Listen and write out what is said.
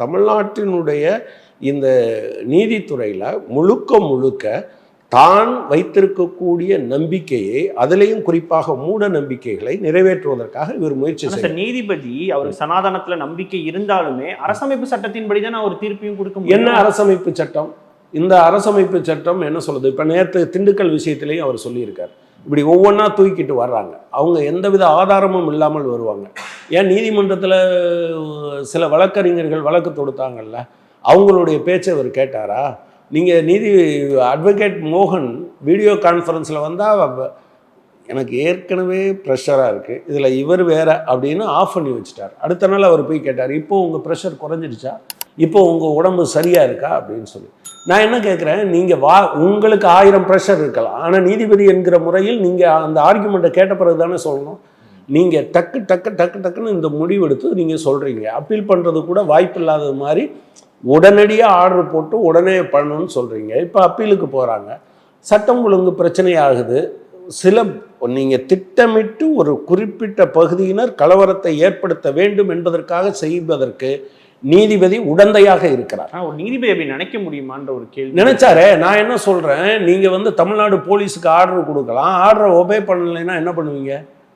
தமிழ்நாட்டினுடைய இந்த நீதித்துறையில் முழுக்க முழுக்க தான் வைத்திருக்கக்கூடிய நம்பிக்கையை அதிலேயும் குறிப்பாக மூட நம்பிக்கைகளை நிறைவேற்றுவதற்காக இவர் முயற்சி சார் நீதிபதி அவருக்கு சனாதனத்துல நம்பிக்கை இருந்தாலுமே அரசமைப்பு சட்டத்தின்படி தான் அவர் தீர்ப்பையும் கொடுக்க என்ன அரசமைப்பு சட்டம்? இந்த அரசமைப்பு சட்டம் என்ன சொல்லுது? இப்போ நேற்று திண்டுக்கல் விஷயத்திலையும் அவர் சொல்லியிருக்கார். இப்படி ஒவ்வொன்றா தூக்கிட்டு வர்றாங்க. அவங்க எந்தவித ஆதாரமும் இல்லாமல் வருவாங்க. ஏன் நீதிமன்றத்தில் சில வழக்கறிஞர்கள் வழக்கு தொடுத்தாங்கல்ல அவங்களுடைய பேச்சை அவர் கேட்டாரா? நீங்கள் நீதி அட்வொகேட் மோகன் வீடியோ கான்ஃபரன்ஸில் வந்தால் எனக்கு ஏற்கனவே ப்ரெஷராக இருக்குது இதில் இவர் வேற அப்படின்னு ஆஃப் பண்ணி வச்சுட்டார். அடுத்த நாள் அவர் போய் கேட்டார் இப்போ உங்கள் ப்ரெஷர் குறைஞ்சிடுச்சா? இப்போ உங்கள் உடம்பு சரியாக இருக்கா? அப்படின்னு சொல்லி. நான் என்ன கேட்குறேன் நீங்கள் வா உங்களுக்கு ஆயிரம் ப்ரெஷர் இருக்கலாம். ஆனால் நீதிபதி என்கிற முறையில் நீங்கள் அந்த ஆர்குமெண்ட்டை கேட்ட பிறகு தானே சொல்லணும். நீங்கள் டக்கு டக்கு டக்கு டக்குன்னு இந்த முடிவெடுத்து நீங்கள் சொல்கிறீங்க அப்பீல் பண்ணுறது கூட வாய்ப்பு இல்லாதது மாதிரி உடனடியாக ஆர்டர் போட்டு உடனே பண்ணணும்னு சொல்கிறீங்க இப்போ அப்பீலுக்கு போகிறாங்க சட்டம் ஒழுங்கு பிரச்சனை ஆகுது. சில நீங்கள் திட்டமிட்டு ஒரு குறிப்பிட்ட பகுதியினர் கலவரத்தை ஏற்படுத்த வேண்டும் என்பதற்காக செய்வதற்கு நீதிபதி உடந்தையாக இருக்கிறார். ஒரு நீதிபதி அப்படி நினைக்க முடியுமான்ற ஒரு கேள்வி. நினைச்சாரே? நான் என்ன சொல்றேன்? நீங்க வந்து தமிழ்நாடு போலீஸுக்கு ஆர்டர் கொடுக்கலாம். ஆர்டரை ஒபே பண்ணலைன்னா என்ன பண்ணுவீங்க?